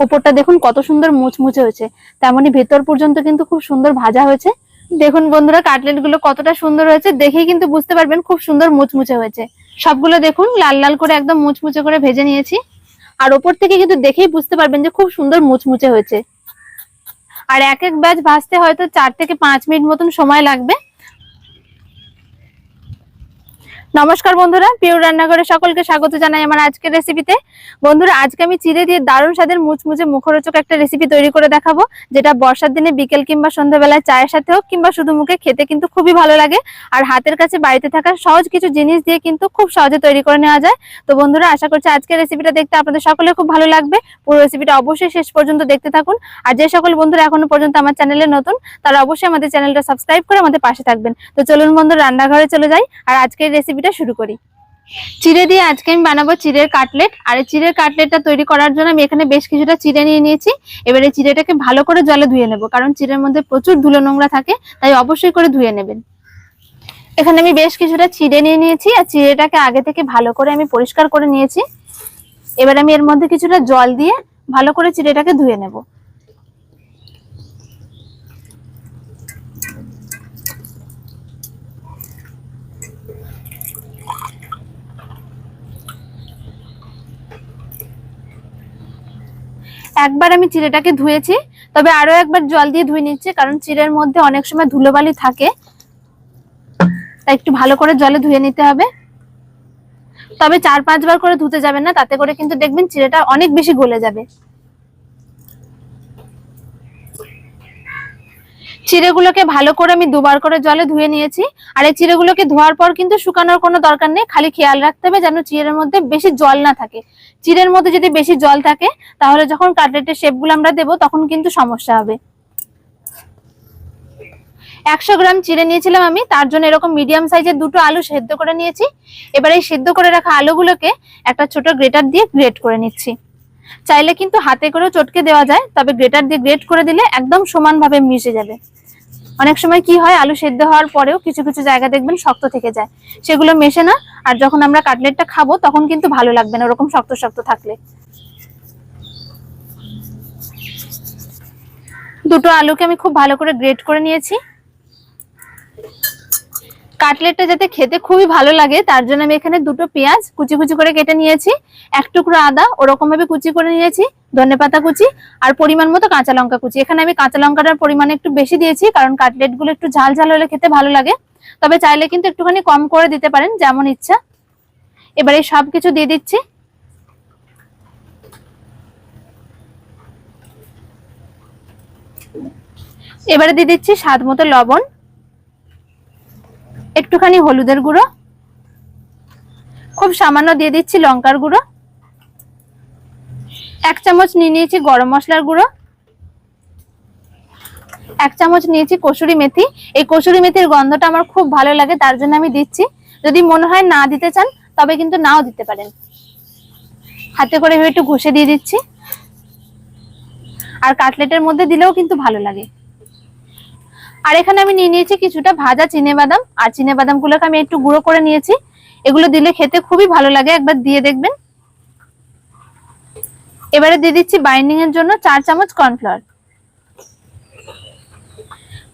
ওপরটা দেখুন কত সুন্দর মুচমুচে হয়েছে। তেমনি ভেতর পর্যন্ত কিন্তু খুব সুন্দর ভাজা হয়েছে। দেখুন বন্ধুরা কাটলেটগুলো কতটা সুন্দর হয়েছে, দেখেই কিন্তু বুঝতে পারবেন খুব সুন্দর মুচমুচে হয়েছে। সবগুলো দেখুন, লাল লাল করে একদম মুচমুচে করে ভেজে নিয়েছি। আর ওপর থেকে কিন্তু দেখেই বুঝতে পারবেন যে খুব সুন্দর মুচমুচে হয়েছে। আর এক এক ব্যাচ ভাজতে হয়তো চার থেকে পাঁচ মিনিট মতন সময় লাগবে। নমস্কার বন্ধুরা পিওর রান্নাঘরে সকলকে স্বাগত জানাই আমার আজকের রেসিপিতে বন্ধুরা, আজকে আমি চিড়ে দিয়ে দারুণ স্বাদের মুচমুচে মুখরোচক একটা রেসিপি তৈরি করে দেখাবো, যেটা বর্ষার দিনে বিকেল কিংবা সন্ধ্যাবেলায় চায়ের সাথে হোক কিংবা শুধু মুখে খেতে কিন্তু খুবই ভালো লাগে। আর হাতের কাছে বাড়িতে থাকা সহজ কিছু জিনিস দিয়ে কিন্তু খুব সহজে তৈরি করে নেওয়া যায়। তো বন্ধুরা, আশা করছি আজকের রেসিপিটা দেখতে আপনাদের সকলে খুব ভালো লাগবে। পুরো রেসিপিটা অবশ্যই শেষ পর্যন্ত দেখতে থাকুন। আর যে সকল বন্ধুরা এখনও পর্যন্ত আমার চ্যানেলে নতুন, তারা অবশ্যই আমাদের চ্যানেলটা সাবস্ক্রাইব করে আমাদের পাশে থাকবেন। তো চলুন বন্ধু রান্নাঘরে চলে যাই। আর আজকের রেসিপিটা শুরু করি। চিড়ে দিয়ে আজকে আমি বানাবো চিড়ের কাটলেট। আর এই চিড়ের কাটলেটটা তৈরি করার জন্য আমি এখানে বেশ কিছুটা চিড়ে নিয়ে নিয়েছি। এবারে চিড়েটাকে ভালো করে জলে ধুয়ে নেব, কারণ চিড়ের মধ্যে প্রচুর ধুলো নোংরা থাকে, তাই অবশ্যই করে ধুয়ে নেবেন। এখানে আমি বেশ কিছুটা চিড়ে নিয়ে নিয়েছি, আর চিড়েটাকে আগে থেকে ভালো করে আমি পরিষ্কার করে নিয়েছি। এবার আমি এর মধ্যে কিছুটা জল দিয়ে ভালো করে চিড়েটাকে ধুয়ে নেব। একবার আমি চিড়েটাকে ধুয়েছি, তবে আরও একবার জল দিয়ে ধুয়ে নিচ্ছি, কারণ চিড়ের মধ্যে অনেক সময় ধুলোবালি থাকে। তাই একটু ভালো করে জলে ধুয়ে নিতে হবে। তবে চার পাঁচবার করে ধুতে যাবেন না, তাতে করে কিন্তু দেখবেন চিড়েটা অনেক বেশি গলে যাবে। চিড়েগুলোকে ভালো করে আমি দুবার করে জলে ধুয়ে নিয়েছি। আর এই চিড়েগুলোকে ধোয়ার পর কিন্তু শুকানোর কোনো দরকার নেই, খালি খেয়াল রাখতে হবে যেন চিড়ের মধ্যে বেশি জল না থাকে। চিড়ের মধ্যে যদি বেশি জল থাকে, তাহলে যখন কাটলেটের শেপগুলো আমরা দেবো, তখন কিন্তু সমস্যা হবে। একশো গ্রাম চিড়ে নিয়েছিলাম আমি, তার জন্য এরকম মিডিয়াম সাইজের দুটো আলু সেদ্ধ করে নিয়েছি। এবার এই সেদ্ধ করে রাখা আলুগুলোকে একটা ছোট গ্রেটার দিয়ে গ্রেট করে নিচ্ছি। চাইলে কিন্তু হাতে করেও চটকে দেওয়া যায়, তবে গ্রেটার দিয়ে গ্রেট করে দিলে একদম সমানভাবে মিশে যাবে। অনেক সময় কি হয়, আলু সেদ্ধ হওয়ার পরেও কিছু কিছু জায়গা দেখবেন শক্ত থেকে যায়। সেগুলো মেশে না, আর যখন আমরা কাটলেটটা খাব, তখন কিন্তু ভালো লাগবে না ওরকম শক্ত শক্ত থাকলে। দুটো আলুকে আমি খুব ভালো করে গ্রেট করে নিয়েছি। কাটলেটটা যাতে খেতে খুবই ভালো লাগে, তার জন্য আমি এখানে দুটো পেঁয়াজ কুচি কুচি করে কেটে নিয়েছি, এক টুকরো আদা ওরকম ভাবে কুচি করে নিয়েছি, ধনে পাতা কুচি আর পরিমাণ মতো কাঁচা লঙ্কা কুচি। এখানে আমি কাঁচা লঙ্কাটার পরিমাণ একটু বেশি দিয়েছি, কারণ কাটলেটগুলো একটু ঝাল ঝাল হলে খেতে ভালো লাগে। তবে চাইলে কিন্তু একটুখানি কম করে দিতে পারেন, যেমন ইচ্ছা। এবারে সব কিছু দিয়ে দিচ্ছি। এবারে দিয়ে দিচ্ছি স্বাদ মতো লবণ। একটুখানি হলুদের গুঁড়ো, খুব সামান্য দিয়ে দিচ্ছি লঙ্কার গুঁড়ো, এক চামচ নিয়ে নিয়েছি গরম মশলার গুঁড়ো, এক চামচ নিয়েছি কসুরি মেথি। এই কসুরি মেথির গন্ধটা আমার খুব ভালো লাগে, তার জন্য আমি দিচ্ছি। যদি মনে হয় না দিতে চান, তবে কিন্তু নাও দিতে পারেন। হাতে করে একটু ঘষে দিয়ে দিচ্ছি। আর কাটলেটের মধ্যে দিলেও কিন্তু ভালো লাগে। আর এখানে আমি নিয়ে নিয়েছি কিছুটা ভাজা চিনে বাদাম। আর চিনে বাদাম গুলোকে আমি একটু গুঁড়ো করে নিয়েছি। এগুলো দিলে খেতে খুবই ভালো লাগে, একবার দিয়ে দেখবেন। এবারে দিয়ে দিচ্ছি বাইন্ডিং এর জন্য চার চামচ কর্নফ্লাওয়ার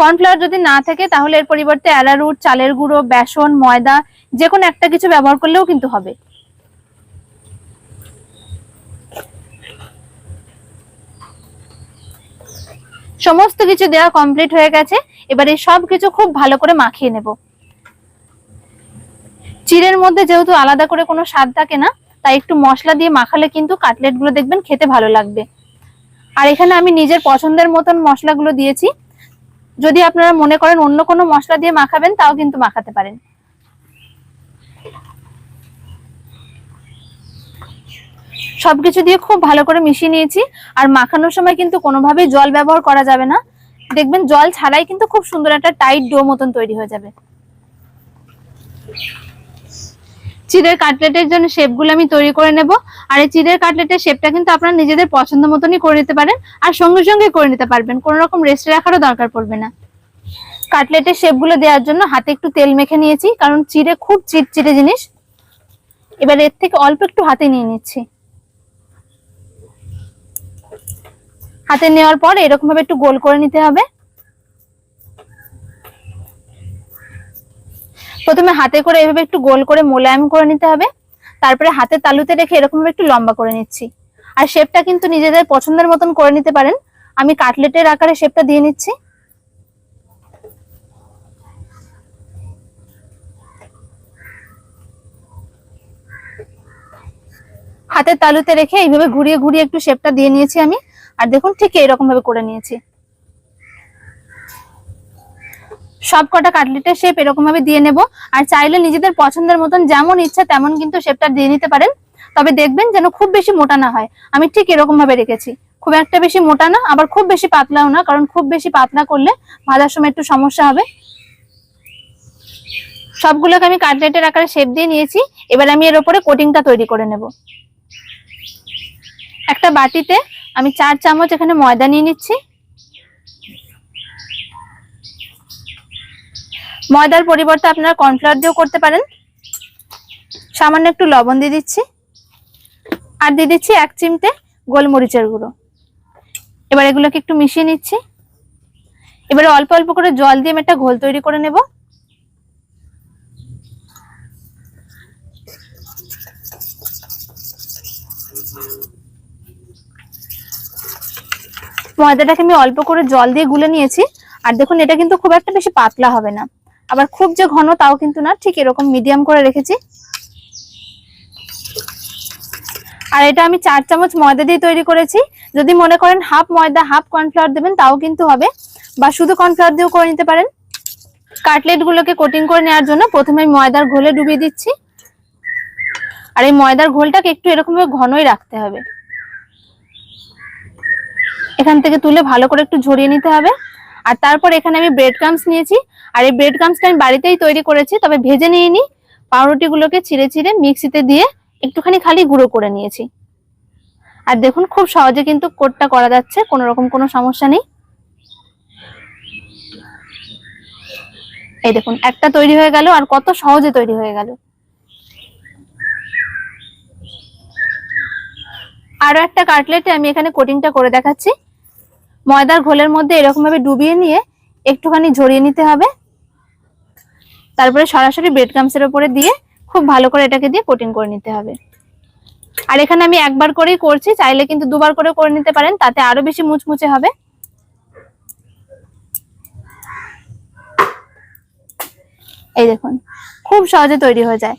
কর্নফ্লাওয়ার যদি না থাকে, তাহলে এর পরিবর্তে অ্যারারুট চালের গুঁড়ো, বেসন, ময়দা যে কোনো একটা কিছু ব্যবহার করলেও কিন্তু হবে। সমস্ত কিছু দেওয়া কমপ্লিট হয়ে গেছে। এবারে সব কিছু খুব ভালো করে মাখিয়ে নেব। চিড়ের মধ্যে যেহেতু আলাদা করে কোনো স্বাদ থাকে না, তাই একটু মশলা দিয়ে মাখালে কিন্তু কাটলেটগুলো দেখবেন খেতে ভালো লাগবে। আর এখানে আমি নিজের পছন্দের মতন মশলাগুলো দিয়েছি। যদি আপনারা মনে করেন অন্য কোনো মশলা দিয়ে মাখাবেন, তাও কিন্তু মাখাতে পারেন। সবকিছু দিয়ে খুব ভালো করে মিশিয়ে নিয়েছি। আর মাখানোর সময় কিন্তু কোনোভাবেই জল ব্যবহার করা যাবে না। দেখবেন জল ছাড়াই কিন্তু খুব সুন্দর একটা টাইট ডো মতন তৈরি হয়ে যাবে। চিড়ের কাটলেটের জন্য শেপগুলো আমি তৈরি করে নেব। আর এই চিড়ের কাটলেটের শেপটা কিন্তু আপনারা নিজেদের পছন্দ মতনই করে নিতে পারেন আর সঙ্গে সঙ্গে করে নিতে পারবেন। কোনো রকম রেস্টে রাখারও দরকার পড়বে না। কাটলেটের শেপগুলো দেওয়ার জন্য হাতে একটু তেল মেখে নিয়েছি, কারণ চিড়ে খুব চিটচিটে জিনিস। এবার এর থেকে অল্প একটু হাতে নিয়ে নিচ্ছি। হাতে নেওয়ার পর এরকম ভাবে একটু গোল করে নিতে হবে। প্রথমে হাতে করে এভাবে একটু গোল করে মোলায়েম করে নিতে হবে। তারপরে হাতের তালুতে রেখে এরকম ভাবে একটু লম্বা করে নিচ্ছি। আর শেপটা কিন্তু নিজেদের পছন্দের মতন করে নিতে পারেন। আমি কাটলেটের আকারে শেপটা দিয়ে নিচ্ছি। হাতের তালুতে রেখে এইভাবে ঘুরিয়ে ঘুরিয়ে একটু শেপটা দিয়ে নিয়েছি আমি। আর দেখুন ঠিক এরকম ভাবে করে নিয়েছি। সব কটা কাটলেটের শেপ এরকম ভাবে দিয়ে নেব। আর চাইলে নিজেদের পছন্দের মতন যেমন ইচ্ছা তেমন কিন্তু শেপটা দিয়ে নিতে পারেন। তবে দেখবেন যেন খুব বেশি মোটা না হয়। আমি ঠিক এরকম ভাবে রেখেছি। খুব একটা বেশি মোটা না, আবার খুব বেশি পাতলাও না, কারণ খুব বেশি পাতলা করলে ভাজার সময় একটু সমস্যা হবে। সবগুলোকে আমি কাটলেটের আকারে শেপ দিয়ে নিয়েছি। এবার আমি এর উপরে কোটিংটা তৈরি করে নেব। একটা বাটিতে আমি চার চামচ এখানে ময়দা নিয়ে নিচ্ছি। ময়দার পরিবর্তে আপনারা কর্নফ্লাওয়ার দিয়েও করতে পারেন। সামান্য একটু লবণ দিয়ে দিচ্ছি। আর দিয়ে দিচ্ছি এক চিমটে গোলমরিচের গুঁড়ো। এবার এগুলোকে একটু মিশিয়ে নিচ্ছি। এবারে অল্প অল্প করে জল দিয়ে আমি একটা ঘোল তৈরি করে নেব। ময়দাটাকে আমি অল্প করে জল দিয়ে গুলে নিয়েছি। আর দেখুন, এটা কিন্তু খুব একটা বেশি পাতলা হবে না। আবার খুব যে ঘন তাও কিন্তু না, ঠিক এরকম মিডিয়াম করে রেখেছি। আর এটা আমি চার চামচ ময়দা দিয়ে তৈরি করেছি। যদি মনে করেন হাফ ময়দা, হাফ কর্নফ্লাওয়ার দেবেন, তাও কিন্তু হবে। বা শুধু কর্নফ্লাওয়ার দিয়েও করে নিতে পারেন। কাটলেট গুলোকে কোটিং করে নেওয়ার জন্য প্রথমে ময়দার ঘোলে ডুবিয়ে দিচ্ছি। আর এই ময়দার ঘোলটাকে একটু এরকম ভাবে ঘনই রাখতে হবে। এখান থেকে তুলে ভালো করে একটু ঝরিয়ে নিতে হবে। আর তারপর এখানে আমি ব্রেড ক্রামস নিয়েছি। আর এই ব্রেড ক্রামসটা আমি বাড়িতেই তৈরি করেছি, তবে ভেজে নিয়ে নি পাউরুটি গুলোকে ছিঁড়ে ছিঁড়ে মিক্সিতে দিয়ে একটুখানি খালি গুঁড়ো করে নিয়েছি। আর দেখুন, খুব সহজে কিন্তু কোটটা করা যাচ্ছে, কোনো রকম কোনো সমস্যা নেই। এই দেখুন, একটা তৈরি হয়ে গেল, আর কত সহজে তৈরি হয়ে গেল। আরও একটা কাটলেটে আমি এখানে কোটিংটা করে দেখাচ্ছি। ময়দার ঘোলের মধ্যে এরকম ভাবে ডুবিয়ে নিয়ে একটুখানি ঝরিয়ে নিতে হবে। তারপরে সরাসরি ব্রেড ক্রামসের উপরে দিয়ে খুব ভালো করে এটাকে দিয়ে কোটিং করে নিতে হবে। আর এখানে আমি একবার করেই করছি, চাইলে কিন্তু দুবার করে করে নিতে পারেন, তাতে আরও বেশি মুচমুচে হবে। এই দেখুন, খুব সহজে তৈরি হয়ে যায়।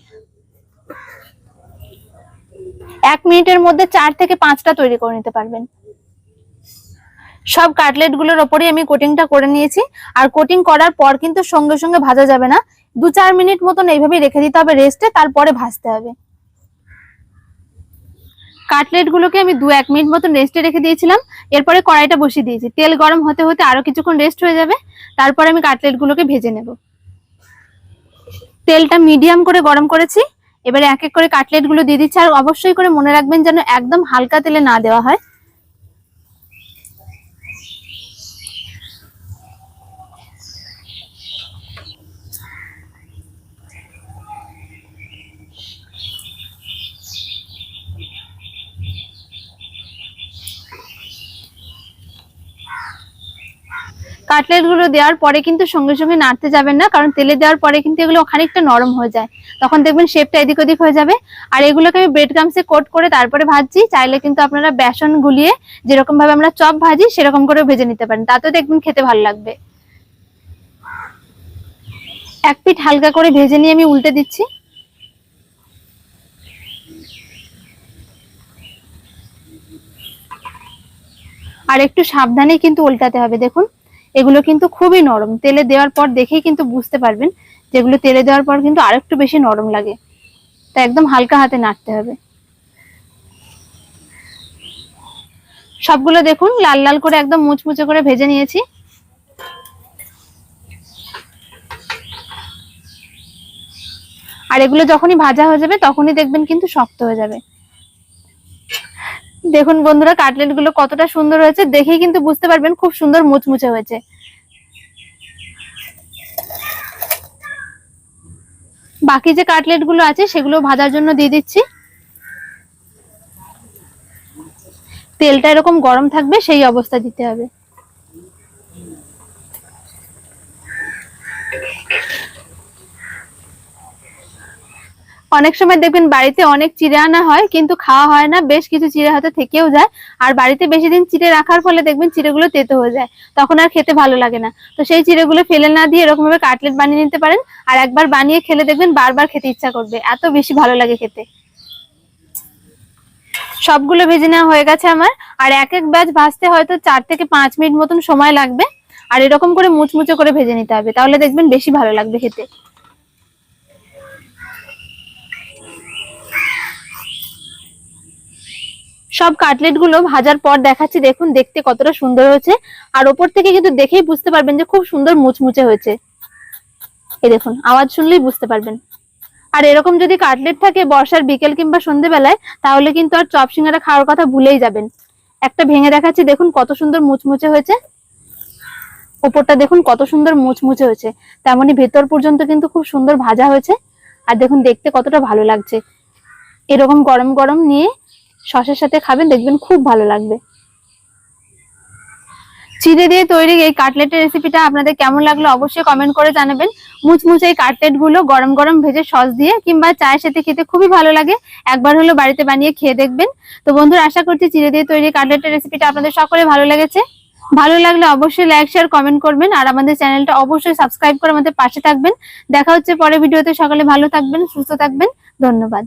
এক মিনিটের মধ্যে চার থেকে পাঁচটা তৈরি করে নিতে পারবেন। সব কাটলেটগুলোর ওপরেই আমি কোটিংটা করে নিয়েছি। আর কোটিং করার পর কিন্তু সঙ্গে সঙ্গে ভাজা যাবে না। দু চার মিনিট মতন এইভাবেই রেখে দিতে হবে রেস্টে তারপরে ভাজতে হবে। কাটলেট গুলোকে আমি দু এক মিনিট মতন রেস্টে রেখে দিয়েছিলাম। এরপরে কড়াইটা বসিয়ে দিয়েছি। তেল গরম হতে হতে আরও কিছুক্ষণ রেস্ট হয়ে যাবে। তারপরে আমি কাটলেট গুলোকে ভেজে নেব। তেলটা মিডিয়াম করে গরম করেছি। এবারে এক এক করে কাটলেটগুলো দিয়ে দিচ্ছি। আর অবশ্যই করে মনে রাখবেন যেন একদম হালকা তেলে না দেওয়া হয়। কাটলেটগুলো দেওয়ার পরে কিন্তু সঙ্গে সঙ্গে নাড়তে যাবেন না, কারণ তেলে দেওয়ার পরে কিন্তু এগুলো খানিকটা নরম হয়ে যায়। তখন দেখবেন শেপটা এদিক ওদিক হয়ে যাবে। আর এগুলোকে আমি ব্রেড ক্রামসে কোট করে তারপরে ভাজছি, চাইলে কিন্তু আপনারা বেসন গুলিয়ে যেরকম ভাবে আমরা চপ ভাজি, সেরকম করে ভেজে নিতে পারেন। তাতেও দেখবেন খেতে ভালো লাগবে। এক পিঠ হালকা করে ভেজে নিয়ে আমি উল্টে দিচ্ছি। আর একটু সাবধানে কিন্তু উল্টাতে হবে, দেখুন। এগুলো কিন্তু খুবই নরম। তেলে দেওয়ার পর দেখেই কিন্তু বুঝতে পারবেন যেগুলো তেলে দেওয়ার পর কিন্তু আরেকটু বেশি নরম লাগে। তা একদম হালকা হাতে নাড়তে হবে। সবগুলো দেখুন, লাল লাল করে একদম মুচমুচে করে ভেজে নিয়েছি। আর এগুলো যখনই ভাজা হয়ে যাবে, তখনই দেখবেন কিন্তু শক্ত হয়ে যাবে। দেখুন বন্ধুরা কাটলেটগুলো কতটা সুন্দর হয়েছে দেখে কিন্তু বুঝতে পারবেন খুব সুন্দর মুচমুচে হয়েছে। বাকি যে কাটলেটগুলো আছে, সেগুলো ভাজার জন্য দিয়ে দিচ্ছি। তেলটা এরকম গরম থাকবে, সেই অবস্থা দিতে হবে। অনেক সময় দেখবেন বাড়িতে অনেক চিড়ে আনা হয়, কিন্তু খাওয়া হয় না, বেশ কিছু চিড়ে হয়তো থেকেও যায়। আর বাড়িতে বেশি দিন চিড়ে রাখার ফলে দেখবেন চিড়েগুলো তেতো হয়ে যায়, তখন আর খেতে ভালো লাগে না। তো সেই চিড়েগুলো ফেলে না দিয়ে এরকম ভাবে কাটলেট বানিয়ে নিতে পারেন, আর একবার বানিয়ে খেলে দেখবেন বারবার খেতে ইচ্ছা করবে, এত বেশি ভালো লাগে খেতে। সবগুলো ভেজে নেওয়া হয়ে গেছে আমার, আর এক এক ব্যাচ ভাজতে হয়তো চার থেকে পাঁচ মিনিট মতন সময় লাগবে, আর এরকম করে মুচমুচে করে ভেজে নিতে হবে, তাহলে দেখবেন বেশি ভালো লাগবে খেতে। সব কাটলেটগুলো ভাজার পর দেখাচ্ছি, দেখুন দেখতে কতটা সুন্দর হয়েছে। আর ওপর থেকে কিন্তু দেখেই বুঝতে পারবেন যে খুব সুন্দর মুচমুচে হয়েছে। এই দেখুন, আওয়াজ শুনলেই বুঝতে পারবেন। আর এরকম যদি কাটলেট থাকে বর্ষার বিকেল কিংবা সন্ধ্যেবেলায় তাহলে কিন্তু আর চপ সিঙ্গারা খাওয়ার কথা ভুলেই যাবেন। একটা ভেঙে দেখাচ্ছি, দেখুন কত সুন্দর মুচমুচে হয়েছে। ওপরটা দেখুন কত সুন্দর মুচমুচে হয়েছে। তেমনি ভেতর পর্যন্ত কিন্তু খুব সুন্দর ভাজা হয়েছে। আর দেখুন দেখতে কতটা ভালো লাগছে। এরকম গরম গরম নিয়ে সসের সাথে খাবেন, দেখবেন খুব ভালো লাগবে। চিড়ে দিয়ে তৈরি এই কাটলেটের রেসিপিটা আপনাদের কেমন লাগল অবশ্যই কমেন্ট করে জানাবেন। মুচমুচে এই কাটলেটগুলো গরম গরম ভেজে সস দিয়ে কিংবা চায়ের সাথে খেতে খুবই ভালো লাগে। একবার হলো বাড়িতে বানিয়ে খেয়ে দেখবেন। তো বন্ধুরা, আশা করছি চিড়ে দিয়ে তৈরি কাটলেটের রেসিপিটা আপনাদের সকলে ভালো লেগেছে। ভালো লাগলে অবশ্যই লাইক শেয়ার কমেন্ট করবেন আর আমাদের চ্যানেলটা অবশ্যই সাবস্ক্রাইব করে আমাদের পাশে থাকবেন। দেখা হচ্ছে পরের ভিডিওতে। সকালে ভালো থাকবেন, সুস্থ থাকবেন। ধন্যবাদ।